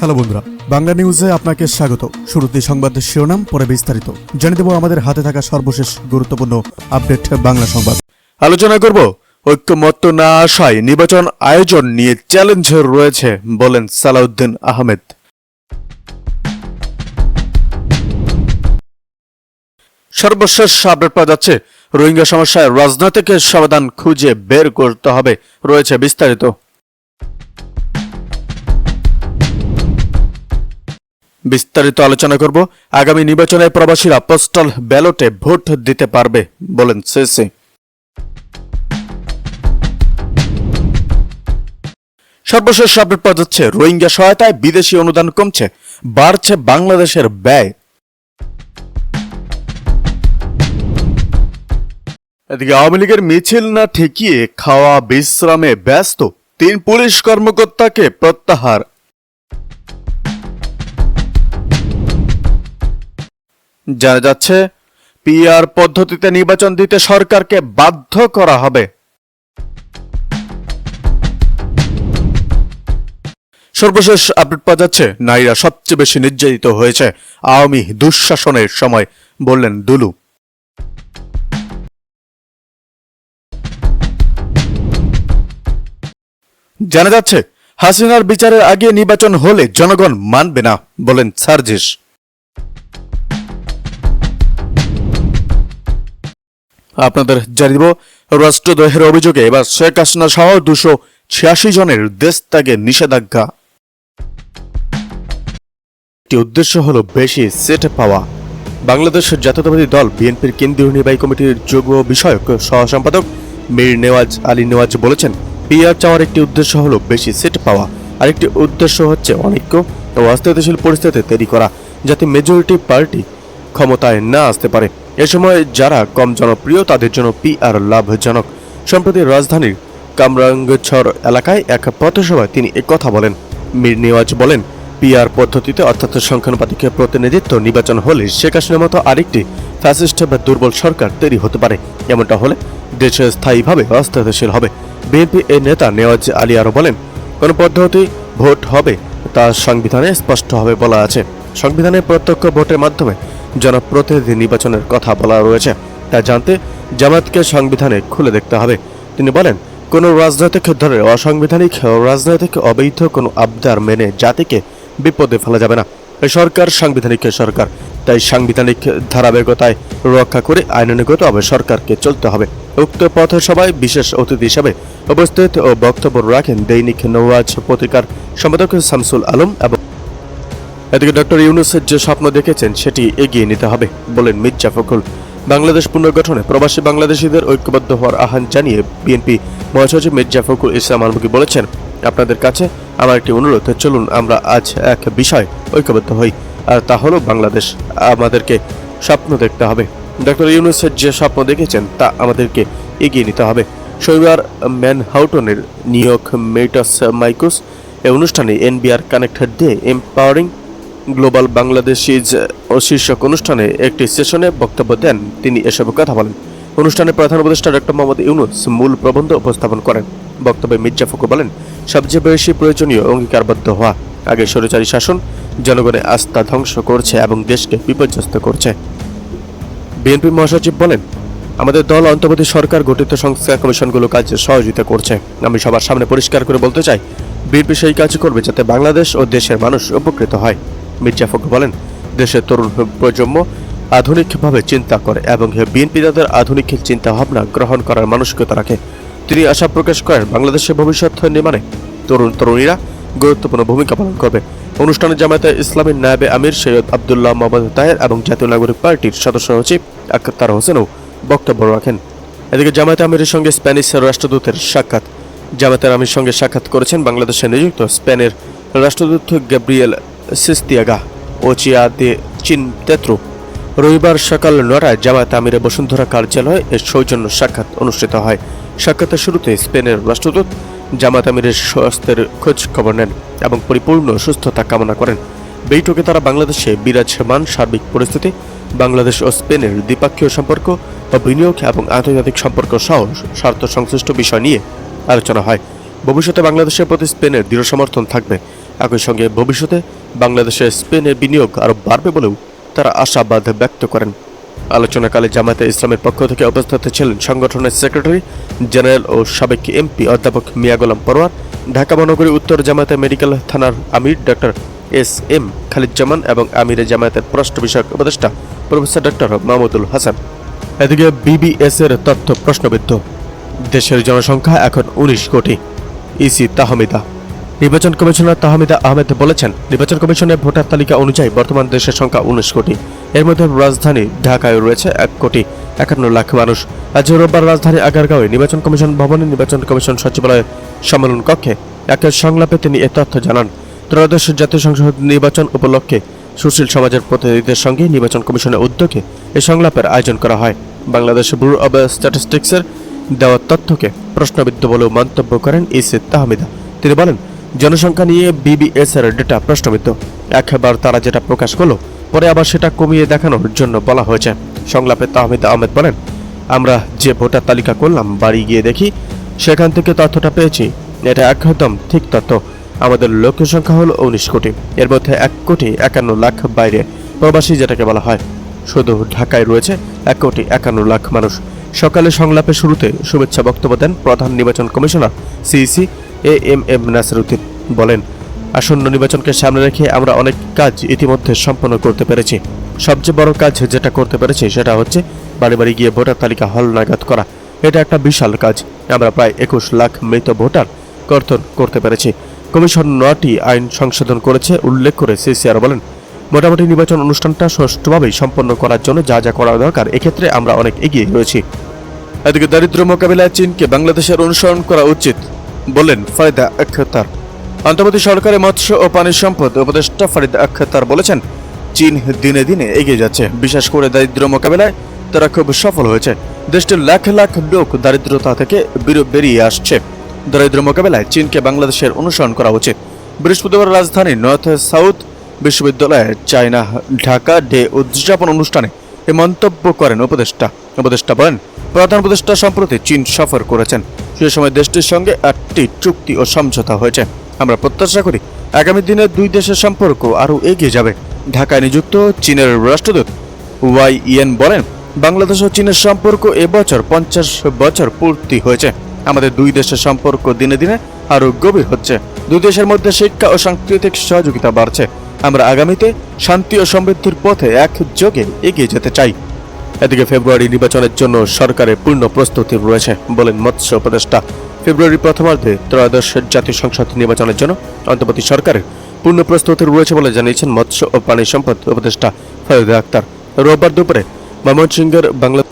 Hello বন্ধুরা, বাংলা নিউজে আপনাকে স্বাগত। শুরুতে সংবাদের শিরোনাম, পরে বিস্তারিত। জানিয়ে দেব আমাদের হাতে থাকা সর্বশেষ গুরুত্বপূর্ণ আপডেট বাংলা সংবাদ। আলোচনা করব, ঐক্যমত্য না আসায় নির্বাচন আয়োজন নিয়ে চ্যালেঞ্জ রয়েছে, বলেন সালাউদ্দিন আহমেদ। সর্বশেষ আপডেট পাওয়া যাচ্ছে, রোহিঙ্গা সমস্যায় রাজনৈতিক সমাধান খুঁজে বের করতে হবে, রয়েছে বিস্তারিত। বিস্তারিত আলোচনা করব। আগামী নির্বাচনে প্রবাসীরা পোস্টাল ব্যালটে ভোট দিতে পারবে বলেন সিসি। সর্বশেষ আপডেট পাওয়া যাচ্ছে, রোহিঙ্গা সহায়তায় বিদেশি অনুদান কমছে, বাড়ছে বাংলাদেশের ব্যয়। এদিকে আওয়ামী লীগের মিছিল না ঠেকিয়ে খাওয়া, বিশ্রামে ব্যস্ত, তিন পুলিশ কর্মকর্তাকে প্রত্যাহার। জানা যাচ্ছে, পিআর পদ্ধতিতে নির্বাচন দিতে সরকারকে বাধ্য করা হবে। সর্বশেষ আপডেট পাওয়া যাচ্ছে, নারীরা সবচেয়ে বেশি নির্যাতিত হয়েছে আওয়ামী দুঃশাসনের সময়, বললেন দুলু। জানা যাচ্ছে, হাসিনার বিচারের আগে নির্বাচন হলে জনগণ মানবে না, বলেন সার্জিস। আপনাদের জানিয়ে দিব, রাষ্ট্রদ্রোহের অভিযোগে এবার শেখ হাসিনা সহ দুশো ছিয়াশি জনের দেশ ত্যাগে নিষেধাজ্ঞা। একটি উদ্দেশ্য হল বেশি সেট পাওয়া। বাংলাদেশের জাতীয়তাবাদী দল বিএনপির কেন্দ্রীয় নির্বাহী কমিটির যুগ্ম বিষয়ক সহ সম্পাদক মীর নেওয়াজ আলী নেওয়াজ বলেছেন পিআর চাওয়ার একটি উদ্দেশ্য হলো বেশি সেট পাওয়া। আরেকটি উদ্দেশ্য হচ্ছে অনৈক্য ও অস্থিতিশীল পরিস্থিতি তৈরি করা, যাতে মেজরিটি পার্টি ক্ষমতায় না আসতে পারে। এ সময় যারা কম জনপ্রিয়, তাদের জন্য পিআর লাভজনক। সম্প্রতি রাজধানীর কামরাঙ্গছর এলাকায় এক পথসভায় তিনি কথা বলেন। মীর নেওয়াজ বলেন পিআর পদ্ধতিতে অর্থাৎ সংখ্যানুপাতিক প্রতিনিধিত্ব নির্বাচন হলে শেখ হাসিনার মতো আরেকটি ফ্যাসিস্ট বা দুর্বল সরকার তৈরি হতে পারে। এমনটা হলে দেশে স্থায়ীভাবে অস্থিতিশীল হবে। বিএনপি এর নেতা নেওয়াজ আলী আরও বলেন, কোন পদ্ধতি ভোট হবে তা সংবিধানে স্পষ্টভাবে বলা আছে। সংবিধানে প্রত্যক্ষ ভোটের মাধ্যমে জনপ্রতিনিধি নির্বাচনের কথা বলা রয়েছে। তা জানতে জামাতকে সংবিধানে খুলে দেখতে হবে। তিনি বলেন, কোন রাজনৈতিক দলের অসাংবিধানিক রাজনৈতিক অবৈধ কোনো আবদার মেনে জাতিকে বিপদে ফেলা যাবে না। সরকার সাংবিধানিক সরকার, তাই সাংবিধানিক ধারাবাহিকতায় রক্ষা করে আইনানুগতভাবে সরকারকে চলতে হবে। উক্ত পথসভায় বিশেষ অতিথি হিসাবে উপস্থিত ও বক্তব্য রাখেন দৈনিক নওয়াজ পত্রিকার সম্পাদক শামসুল আলম এবং এদিকে ডক্টর ইউনুসের যে স্বপ্ন দেখেছেন, সেটি এগিয়ে নিতে হবে বলেন মির্জা ফখরুল। বাংলাদেশ পুনর্গঠনে প্রবাসী বাংলাদেশিদের ঐক্যবদ্ধ হওয়ার আহ্বান জানিয়ে বিএনপি মহাসচিব মির্জা ফখরুল ইসলাম আলমগী বলেছেন, আপনাদের কাছে আমার একটি অনুরোধ, চলুন আমরা আজ এক বিষয় ঐক্যবদ্ধ হই, আর তা হলো বাংলাদেশ, আমাদেরকে স্বপ্ন দেখতে হবে। ডক্টর ইউনুসের যে স্বপ্ন দেখেছেন, তা আমাদেরকে এগিয়ে নিতে হবে। শনিবার ম্যানহাউটনের নিয়োগ মেটাস মাইকোস এই অনুষ্ঠানে NBR connected day empowering global Bangladeshis শীর্ষক অনুষ্ঠানে একটি সেশনে বক্তব্য দেন। তিনি এসব কথা বলেন। অনুষ্ঠানে প্রধান উপদেষ্টা ডক্টর মোহাম্মদ ইউনুস মূল প্রবন্ধ উপস্থাপন করেন। বক্তব্যে মির্জা ফখরুল বলেন, সবচেয়ে বেশি প্রয়োজনীয় অঙ্গীকারবদ্ধ হওয়া, আগে স্বৈরাচারী শাসন, জনগণের আস্থা ধ্বংস করছে এবং দেশকে বিপর্যস্ত করছে। বিএনপি মহাসচিব বলেন, আমাদের দল অন্তর্বর্তী সরকার গঠিত সংস্কার কমিশনগুলো কাজে সহযোগিতা করছে। আমি সবার সামনে পরিষ্কার করে বলতে চাই, বিএনপি সেই কাজ করবে যাতে বাংলাদেশ ও দেশের মানুষ উপকৃত হয়। মির্জা ফখরুল বলেন, দেশের তরুণ প্রজন্ম আধুনিকভাবে চিন্তা করে এবং বিএনপি তাদের আধুনিক চিন্তাভাবনা গ্রহণ করার মানসিকতা রাখে। তিনি আশা প্রকাশ করেন, বাংলাদেশের ভবিষ্যৎ নির্মাণে তরুণ তরুণীরা গুরুত্বপূর্ণ ভূমিকা পালন করবে। অনুষ্ঠানে জামায়াতে ইসলামের নায়েবে আমির সৈয়দ আবদুল্লাহ মোহাম্মদ তাহের এবং জাতীয় নাগরিক পার্টির সদস্য সচিব আক্তার হোসেনও বক্তব্য রাখেন। এদিকে জামায়াতে আমিরের সঙ্গে স্প্যানিশ রাষ্ট্রদূতের সাক্ষাৎ। জামায়াতের আমির সঙ্গে সাক্ষাৎ করেছেন বাংলাদেশে নিযুক্ত স্পেনের রাষ্ট্রদূত Gabriel Sistiaga Ochoa de Chinchetru. রবিবার সকাল নটায় জামায়াত আমিরে বসুন্ধরা কার্যালয়ে এর সৌজন্য সাক্ষাৎ অনুষ্ঠিত হয়। সাক্ষাতের শুরুতে স্পেনের রাষ্ট্রদূত জামাত আমিরের স্বাস্থ্যের খোঁজ খবর নেন এবং পরিপূর্ণ সুস্থতা কামনা করেন। বৈঠকে তারা বাংলাদেশে বিরাজমান সার্বিক পরিস্থিতি, বাংলাদেশ ও স্পেনের দ্বিপাক্ষীয় সম্পর্ক ও বিনিয়োগ এবং আন্তর্জাতিক সম্পর্ক সহ স্বার্থ সংশ্লিষ্ট বিষয় নিয়ে আলোচনা হয়। ভবিষ্যতে বাংলাদেশের প্রতি স্পেনের দৃঢ় সমর্থন থাকবে। একই সঙ্গে ভবিষ্যতে বাংলাদেশে স্পেনের বিনিয়োগ আরও বাড়বে বলেও তারা আশাবাদ ব্যক্ত করেন। আলোচনাকালে জামায়াতে ইসলামের পক্ষ থেকে উপস্থিত ছিলেন সংগঠনের সেক্রেটারি জেনারেল ও সাবেক এমপি অধ্যাপক মিয়া গোলাম পরোয়ার, ঢাকা মহানগরী উত্তর জামায়াতে মেডিকেল থানার আমির ডক্টর এস এম খালিজ্জামান এবং আমিরে জামায়াতের পররাষ্ট্র বিষয়ক উপদেষ্টা প্রফেসর ডক্টর মাহমুদুল হাসান। এদিকে বিবিএস এর তথ্য প্রশ্নবিদ্ধ। দেশের জনসংখ্যা এখন উনিশ কোটি। ইসি তাহমিদা। নির্বাচন কমিশনার তাহমিদা আহমেদ বলেছেন, নির্বাচন কমিশনের ভোটার তালিকা অনুযায়ী বর্তমান দেশের সংখ্যা উনিশ কোটি। এর মধ্যে রাজধানী ঢাকায় রয়েছে এক কোটি একান্ন লাখ মানুষ। আজ রোববার রাজধানী আগারগাঁওয়ে নির্বাচন কমিশন ভবনে নির্বাচন কমিশন সচিবালয়ের সম্মেলন কক্ষে এক সংলাপে তিনি এ তথ্য জানান। ত্রয়োদশ জাতীয় সংসদ নির্বাচন উপলক্ষে সুশীল সমাজের প্রতিনিধিদের সঙ্গে নির্বাচন কমিশনের উদ্যোগে এই সংলাপের আয়োজন করা হয়। বাংলাদেশ ব্যুরো অব স্ট্যাটিস্টিক্সের দেওয়া তথ্যকে প্রশ্নবিদ্ধ বলেও মন্তব্য করেন ইসিদ তাহমিদা। তিনি বলেন জনসংখ্যা নিয়ে বিবিএস এর ডেটা প্রশ্নবিদ্ধ। একবার তারা যেটা প্রকাশ করল, পরে আবার সেটা কমিয়ে দেখানোর জন্য বলা হয়েছে। সংলাপে তাহমিদ আহমেদ বলেন, আমরা যে ভোটার তালিকা করলাম, বাড়ি গিয়ে দেখি, সেখান থেকে তথ্যটা পেয়েছি। এটা একদম ঠিক তথ্য। আমাদের লক্ষ্য সংখ্যা হলো উনিশ কোটি। এর মধ্যে এক কোটি একান্ন লাখ বাইরে প্রবাসী, যেটাকে বলা হয়। শুধু ঢাকায় রয়েছে এক কোটি একান্ন লাখ মানুষ। সকালে সংলাপের শুরুতে শুভেচ্ছা বক্তব্য দেন প্রধান নির্বাচন commissioner CEC A M M Nasiruddin বলেন, আসন্ন নির্বাচনকে সামনে রেখে আমরা অনেক কাজ ইতিমধ্যে সম্পন্ন করতে পেরেছি। সবচেয়ে বড় কাজ যেটা করতে পেরেছি সেটা হচ্ছে বাড়ি বাড়ি গিয়ে ভোটার তালিকা হল নাগাদ করা। এটা একটা বিশাল কাজ। আমরা প্রায় একুশ লাখ মৃত ভোটার কর্তন করতে পেরেছি। কমিশন নটি আইন সংশোধন করেছে, উল্লেখ করে সিসি আরও বলেন, মোটামুটি নির্বাচন অনুষ্ঠানটা সুষ্ঠুভাবেই সম্পন্ন করার জন্য যা যা করা দরকার, এক্ষেত্রে আমরা অনেক এগিয়ে রয়েছি। এদিকে দারিদ্র মোকাবিলায় চীনকে বাংলাদেশের অনুসরণ করা উচিত। বললেন ফারিদা আখতার। অন্তর্বর্তী সরকারের মৎস্য ও পানি সম্পদ উপদেষ্টা ফারিদা আখতার বলেছেন, চীন দিনে দিনে এগিয়ে যাচ্ছে। বিশেষ করে দারিদ্র মোকাবেলায় তারা খুব সফল হয়েছে। দেশটির লাখ লাখ লোক দারিদ্রতা থেকে বির- বেরিয়ে আসছে। দারিদ্র মোকাবেলায় চীনকে বাংলাদেশের অনুসরণ করা উচিত বৃহস্পতিবার রাজধানী নর্থ সাউথ বিশ্ববিদ্যালয়ের চায়না ঢাকা ডে উদযাপন অনুষ্ঠানে এ মন্তব্য করেন উপদেষ্টা। উপদেষ্টা বলেন, প্রধান উপদেষ্টা সম্প্রতি চীন সফর করেছেন। সে সময় দেশটির সঙ্গে আটটি চুক্তি ও সমঝোতা হয়েছে। আমরা প্রত্যাশা করি আগামী দিনে দুই দেশের সম্পর্ক আরও এগিয়ে যাবে। ঢাকায় নিযুক্ত চীনের রাষ্ট্রদূত ওয়াই ইয়েন বলেন, বাংলাদেশ ও চীনের সম্পর্ক এবছর পঞ্চাশ বছর পূর্তি হয়েছে। আমাদের দুই দেশের সম্পর্ক দিনে দিনে আরও গভীর হচ্ছে। দুই দেশের মধ্যে শিক্ষা ও সাংস্কৃতিক সহযোগিতা বাড়ছে। আমরা আগামীতে শান্তি ও সমৃদ্ধির পথে একযোগে এগিয়ে যেতে চাই। এদিকে ফেব্রুয়ারি নির্বাচনের জন্য সরকারের পূর্ণ প্রস্তুতি রয়েছে, বলেন মৎস্য উপদেষ্টা। ফেব্রুয়ারি প্রথমার্ধে ত্রয়োদশ জাতীয় সংসদ নির্বাচনের জন্য অন্তর্বর্তী সরকারের পূর্ণ প্রস্তুতি রয়েছে বলে জানিয়েছেন মৎস্য ও পানি সম্পদ উপদেষ্টা ফরিদা আক্তার। রোববার দুপুরে ময়মনসিংহের বাংলা